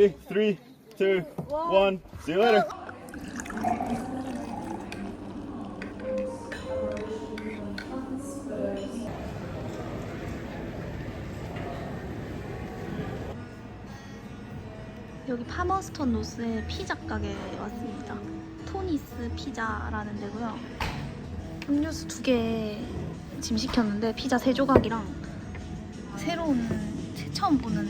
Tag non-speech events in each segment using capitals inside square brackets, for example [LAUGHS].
Ready? Three, two, one. See you later. 여기 파머스턴 노스의 피자 가게에 왔습니다. 토니스 피자라는 데고요. 음료수 두 개 지금 시켰는데 피자 세 조각이랑 새로운 새 처음 보는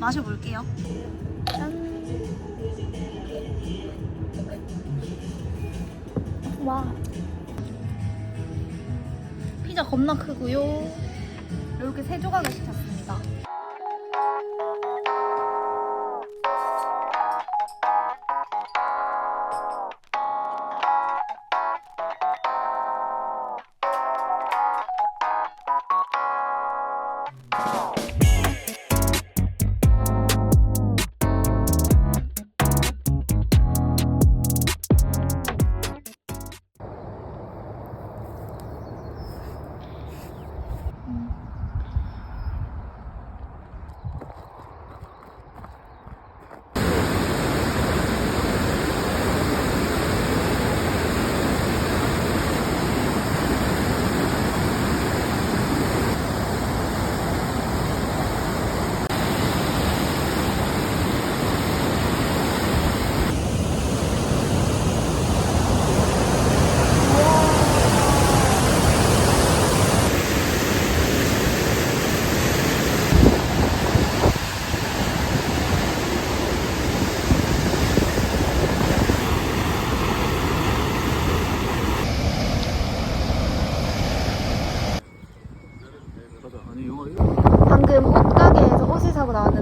마셔볼게요. 짠. 와. 피자 겁나 크고요. 이렇게 세 조각을 시켰습니다.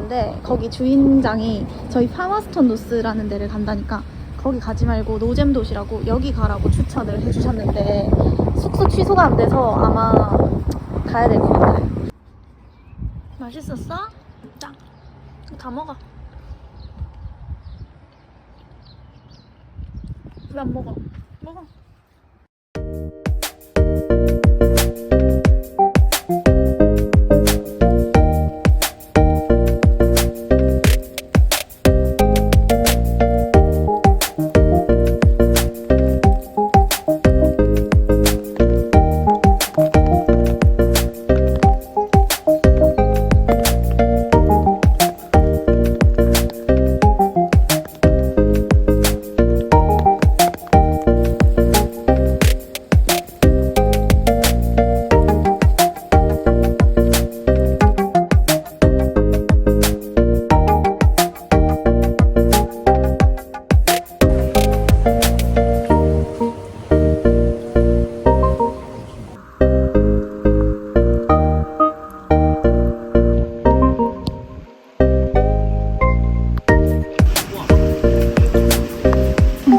나왔는데 거기 주인장이 저희 파마스톤 노스라는 데를 간다니까 거기 가지 말고 노잼 도시라고 여기 가라고 추천을 해주셨는데 숙소 취소가 안 돼서 아마 가야 될 것 같아요. 맛있었어? 짱. 다 먹어. 왜 안 먹어? 먹어.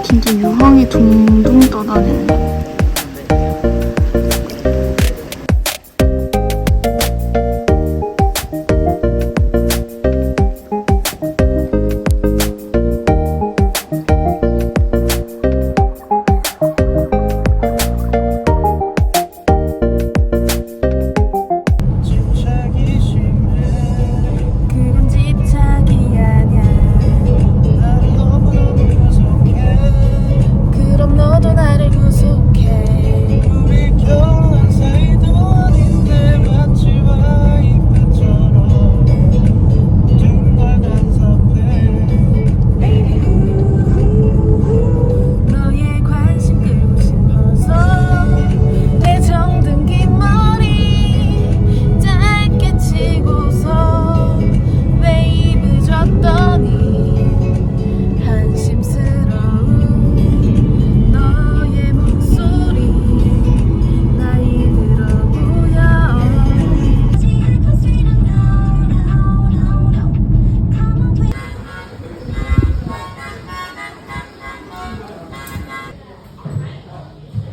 진짜 유황이 둥둥 떠다니네.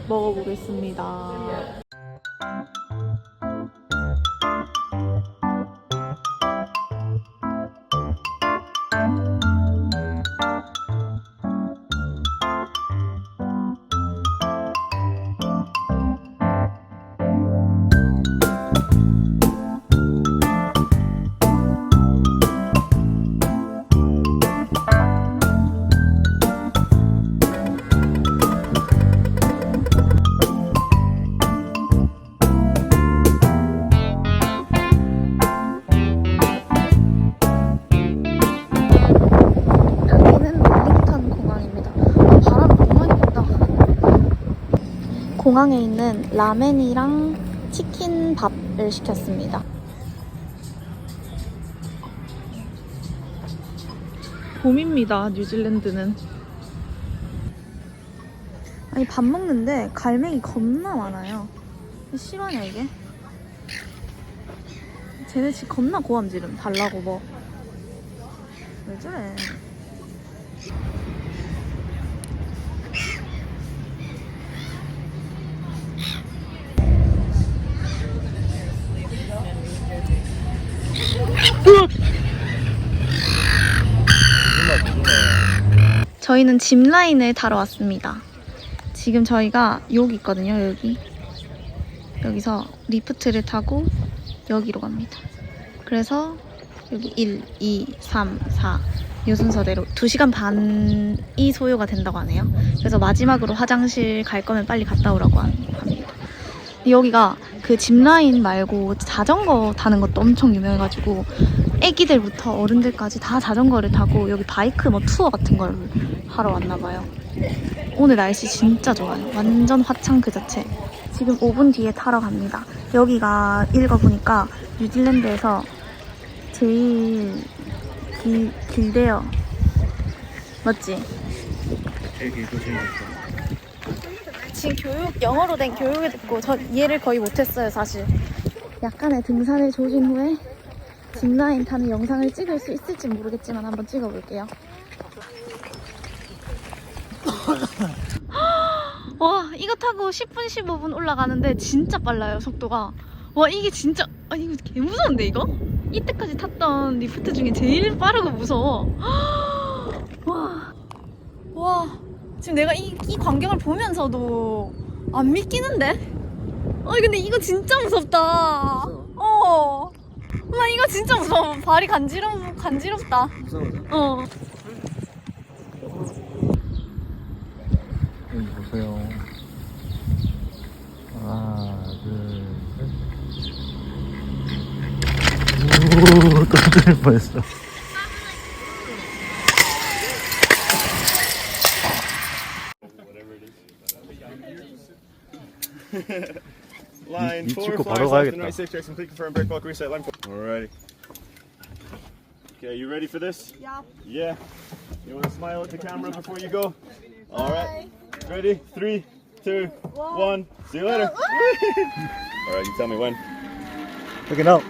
먹어보겠습니다. 공항에 있는 라멘이랑 치킨 밥을 시켰습니다. 봄입니다, 뉴질랜드는. 아니, 밥 먹는데 갈매기 겁나 많아요. 실화냐, 이게? 쟤네 집 겁나 고함 지름. 달라고 뭐. 왜 저래? 저희는 짚 라인을 타러 왔습니다. 지금 저희가 여기 있거든요, 여기. 여기서 리프트를 타고 여기로 갑니다. 그래서 여기 1, 2, 3, 4. 이 순서대로 2시간 반이 소요가 된다고 하네요. 그래서 마지막으로 화장실 갈 거면 빨리 갔다 오라고 한- 합니다. 여기가 그 짚라인 말고 자전거 타는 것도 엄청 유명해가지고 애기들부터 어른들까지 다 자전거를 타고 여기 바이크 뭐 투어 같은 걸 하러 왔나 봐요. 오늘 날씨 진짜 좋아요. 완전 화창 그 자체. 지금 5분 뒤에 타러 갑니다. 여기가 읽어보니까 뉴질랜드에서 제일 길, 길대요. 맞지? 여기도 재밌어. 지금 교육, 영어로 된 교육을 듣고 저 이해를 거의 못했어요, 사실. 약간의 등산을 조진 후에 짚라인 타는 영상을 찍을 수 있을지 모르겠지만 한번 찍어볼게요. [LAUGHS] 와, 이거 타고 10분, 15분 올라가는데 진짜 빨라요, 속도가. 와, 이게 진짜, 아, 이거 개 무서운데, 이거? 이때까지 탔던 리프트 중에 제일 빠르고 무서워. [GASPS] 와, 와, 지금 내가 이, 이 광경을 보면서도 안 믿기는데? 아니, 근데 이거 진짜 무섭다. 어. 나 이거 진짜 무서워. 발이 간지러, 간지럽다. 무서워요? 어. 보세요. 하나, 둘, 셋. 오, 떨어질 뻔했어. Line 이- 이 four, 찍고 flies 바로 left 가야겠다. and right six, checks complete, confirm, break bulk, reset, line four. Alrighty. Okay, you ready for this? Yeah. Yeah. You want to smile at the camera before you go? Alright. Ready? Three, two, one. See you later. Alright, you tell me when. Look out.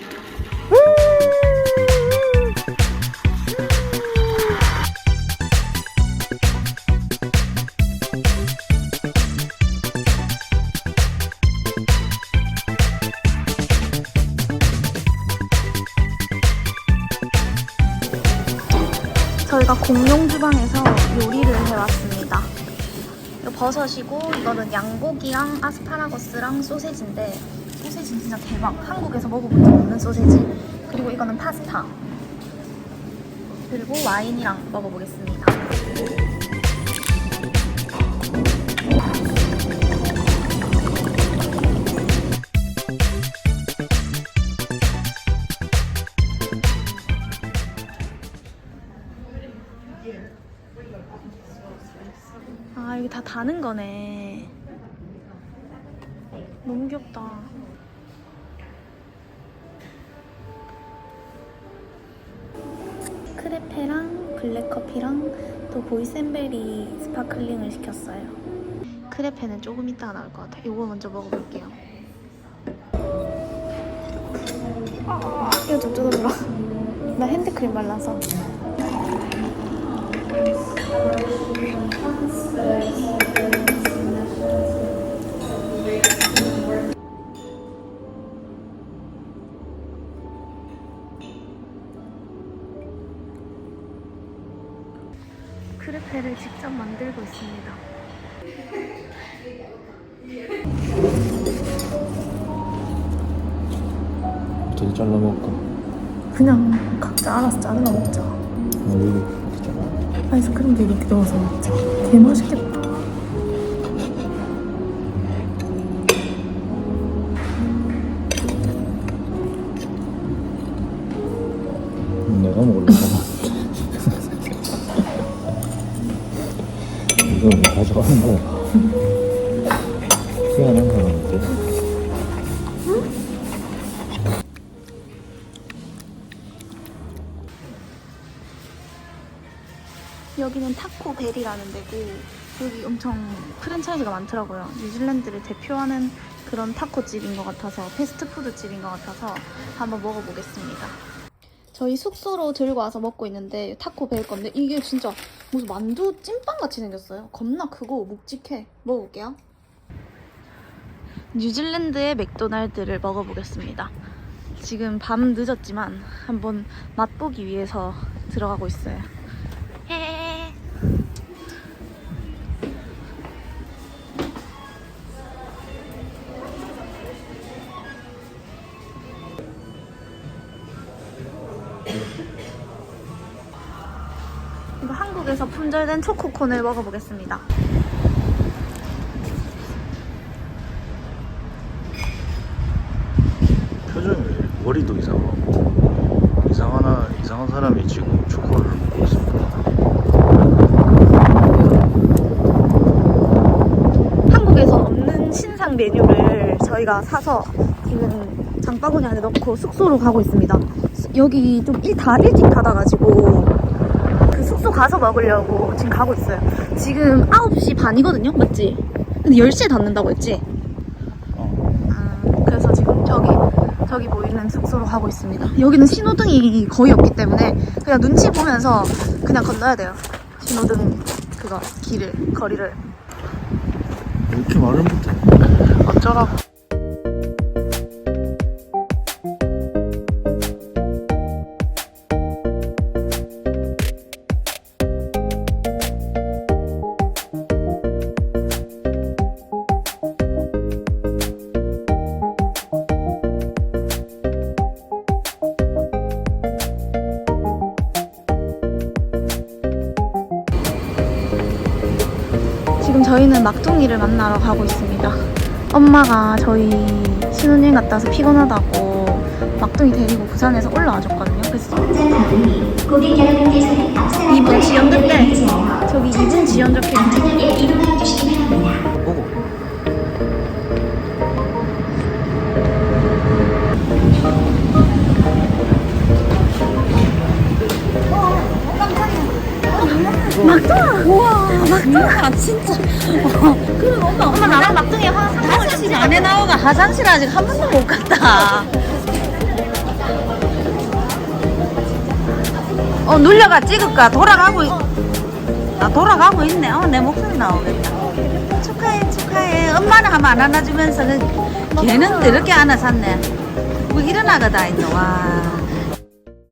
저희가 공용 주방에서 요리를 해왔습니다. 버섯이고 이거는 양고기랑 아스파라거스랑 소세지인데 소세지 진짜 대박. 한국에서 먹어본 적 없는 소세지. 그리고 이거는 파스타. 그리고 와인이랑 먹어보겠습니다. 너무 귀엽다. 크레페랑 블랙커피랑 또 보이센베리 스파클링을 시켰어요. 크레페는 조금 이따가 나올 것 같아요. 이거 먼저 먹어볼게요. 아, 이거 좀 뜯어주라. 나 핸드크림 발라서. 크레페를 직접 만들고 있습니다. 어떻게 잘라 먹을까? 그냥 각자 알아서 잘라 먹자. 잘라. 아이스크림도 이렇게 넣어서 먹자. 개 맛있겠다. 거야. 희한한 사람인데. 여기는 타코벨이라는 데고 여기 엄청 프랜차이즈가 많더라고요. 뉴질랜드를 대표하는 그런 타코집인 것 같아서 패스트푸드집인 것 같아서 한번 먹어보겠습니다. 저희 숙소로 들고 와서 먹고 있는데 타코 벨 건데 이게 진짜 무슨 만두 찐빵 같이 생겼어요. 겁나 크고 묵직해. 먹어볼게요. 뉴질랜드의 맥도날드를 먹어보겠습니다. 지금 밤 늦었지만 한번 맛보기 위해서 들어가고 있어요. 품절된 초코콘을 먹어보겠습니다. 표정이 왜 머리도 이상하고 이상하나 이상한 사람이 지금 초코를 먹고 있습니다. 한국에서 없는 신상 메뉴를 저희가 사서 지금 장바구니 안에 넣고 숙소로 가고 있습니다. 수- 여기 좀 일, 다 일찍 닫아가지고 가서 먹으려고 지금 가고 있어요. 지금 9시 반이거든요? 맞지? 근데 10시에 닫는다고 했지? 어. 아, 그래서 지금 저기 저기 보이는 숙소로 가고 있습니다. 여기는 신호등이 거의 없기 때문에 그냥 눈치 보면서 그냥 건너야 돼요. 신호등 그거 길을 거리를 왜 이렇게 말을 못해? 어쩌라고. 가고 있습니다. 엄마가 저희 신혼여행 갔다 와서 피곤하다고 막둥이 데리고 부산에서 올라와 줬거든요. 그래서 고객 여러분께서는 앞서 2분 지연됐대. 저기 2분 지연 적혀 있네. 안전하게 이동하여 주시기 바랍니다. 보고. 막둥아! 우와, 막둥아, 진짜. 그럼 엄마, 엄마 나랑 막둥이 한 5시 안에 나오가 화장실 아직 한 번도 못 갔다. 어 눌려가 찍을까 돌아가고 있... 아 돌아가고 있네 어 내 목소리 나오겠다 축하해 축하해 엄마는 하면 안 안아주면서 그 걔는 이렇게 안아 샀네 뭐 일어나가 다 있노 와